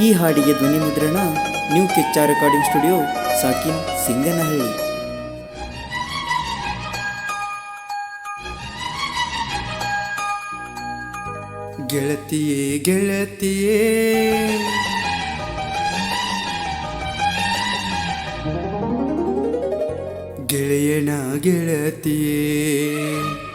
ಈ ಹಾಡಿಗೆ ಧ್ವನಿ ಮುದ್ರಣ ನ್ಯೂ ಕಿಚ್ಚಾ ರೆಕಾರ್ಡಿಂಗ್ ಸ್ಟುಡಿಯೋ ಸಾಕಿನ್ ಸಿಂಗನಹಳ್ಳಿ. ಗೆಳತಿಯೇ ಗೆಳತಿಯೇ. ಗೆಳೆಯನ ಗೆಳತಿಯೇ.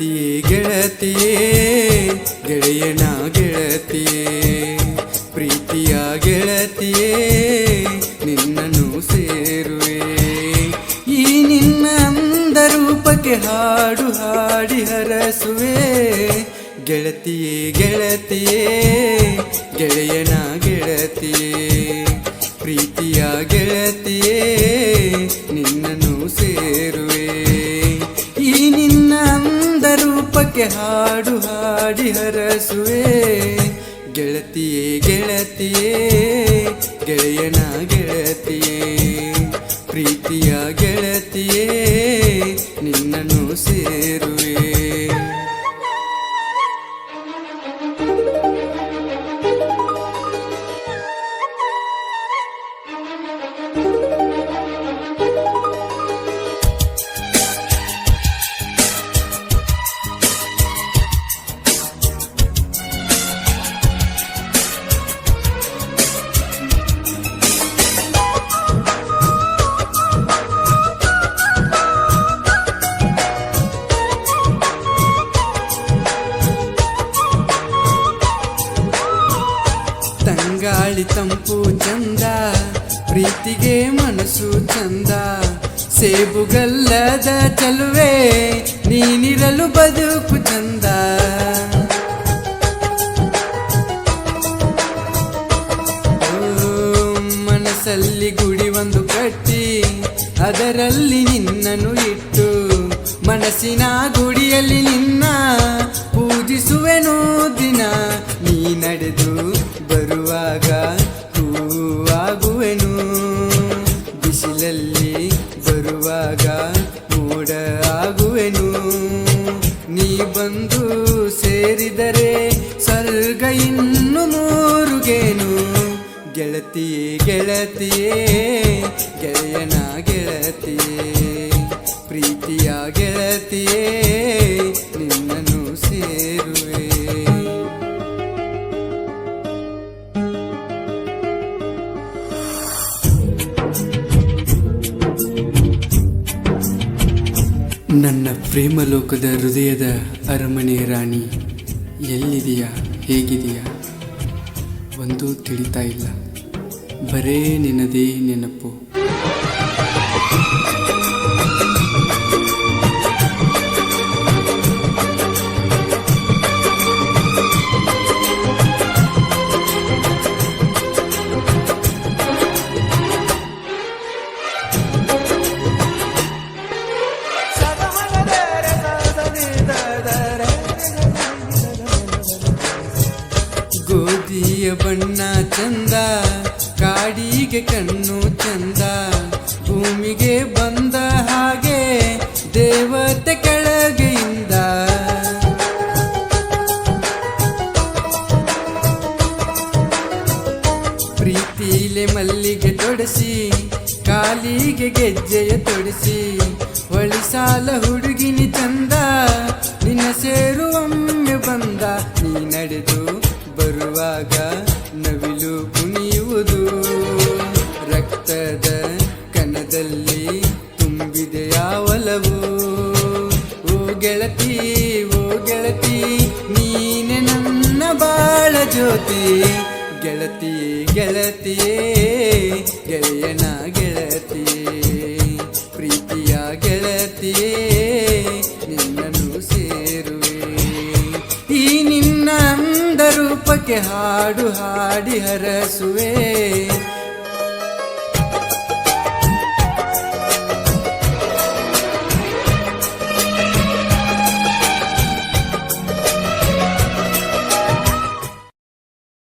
ಗೆಳತಿಯೇ ಗೆಳತಿಯೇ ಗೆಳೆಯನ ಗೆಳತಿಯೇ ಪ್ರೀತಿಯ ಗೆಳತಿಯೇ ನಿನ್ನನ್ನು ಸೇರುವೆ. ಈ ನಿನ್ನ ಅಂದ ರೂಪಕ್ಕೆ ಹಾಡು ಹಾಡಿ ಹರಸುವೆ. ಗೆಳತಿಯೇ ಗೆಳತಿಯೇ ರೂಪಕ್ಕೆ ಹಾಡು ಹಾಡಿ ಹರಸುವೆ. ಗೆಳತಿಯೇ ಗೆಳತಿಯೇ ಗೆಳೆಯನ ಗೆಳತಿಯೇ. ಪ್ರೀತಿಯ ಗೆಳತಿಯೇ ನಿನ್ನನ್ನು ಸೇರುವೆ ತಂಗಾಳಿ ತಂಪು ಚಂದ, ಪ್ರೀತಿಗೆ ಮನಸ್ಸು ಚಂದ. ಸೇಬುಗಲ್ಲದ ಚಲುವೆ, ನೀನಿರಲು ಬದುಕು ಚಂದ. ಮನಸ್ಸಲ್ಲಿ ಗುಡಿ ಒಂದು ಕಟ್ಟಿ, ಅದರಲ್ಲಿ ನಿನ್ನನ್ನು ಇಟ್ಟು, ಮನಸ್ಸಿನ ಗುಡಿಯಲ್ಲಿ ನಿನ್ನ ಬರುವಾಗ ಕೂಡ ಆಗುವೆನು. ನೀ ಬಂದು ಸೇರಿದರೆ ಸ್ವರ್ಗ ಇನ್ನು ನೂರುಗೇನು ಗೆಳತಿಯೇ ಗೆಳತಿಯೇ, ಗೆಳೆಯನ, ಗೆಳತಿಯೇ, ಪ್ರೀತಿಯ, ಗೆಳತಿಯೇ ನನ್ನ ಪ್ರೇಮ ಲೋಕದ ಹೃದಯದ ಅರಮನೆ ರಾಣಿ ಎಲ್ಲಿದೆಯಾ? ಹೇಗಿದೆಯಾ? ಒಂದೂ ತಿಳಿತಾ ಇಲ್ಲ. ಬರೇ ನಿನ್ನದೇ ನೆನಪು. ಗೋಧಿಯ ಬಣ್ಣ ಚಂದ, ಕಾಡಿಗೆ ಕಣ್ಣು ಚಂದ, ಭೂಮಿಗೆ ಬಂದ ಹಾಗೆ ದೇವತೆ ಕೆಳಗೆಯಿಂದ. ಪ್ರೀತಿಲೆ ಮಲ್ಲಿಗೆ ತೊಡಸಿ, ಕಾಲಿಗೆ ಗೆಜ್ಜೆಯ ತೊಡಸಿ ಒಳಿಸಾಲ ಹುಡುಗಿನಿ ಚಂದ, ನಿನ್ನ ಸೇರುವೊಮ್ಮೆ ಬಂದ ಯಾವಲವು? ಓ ಗೆಳತಿ ಓ ಗೆಳತಿ, ನೀನೆ ನನ್ನ ಬಾಳ ಜ್ಯೋತಿ. ಗೆಳತಿ ಗೆಳತಿಯೇ ಗೆಳೆಯನ ಗೆಳತಿಯೇ ಪ್ರೀತಿಯ ಗೆಳತಿಯೇ ನಿನ್ನನ್ನು ಸೇರುವೆ. ಈ ನಿನ್ನ ಅಂದ ರೂಪಕ್ಕೆ ಹಾಡು ಹಾಡಿ ಹರಸುವೆ.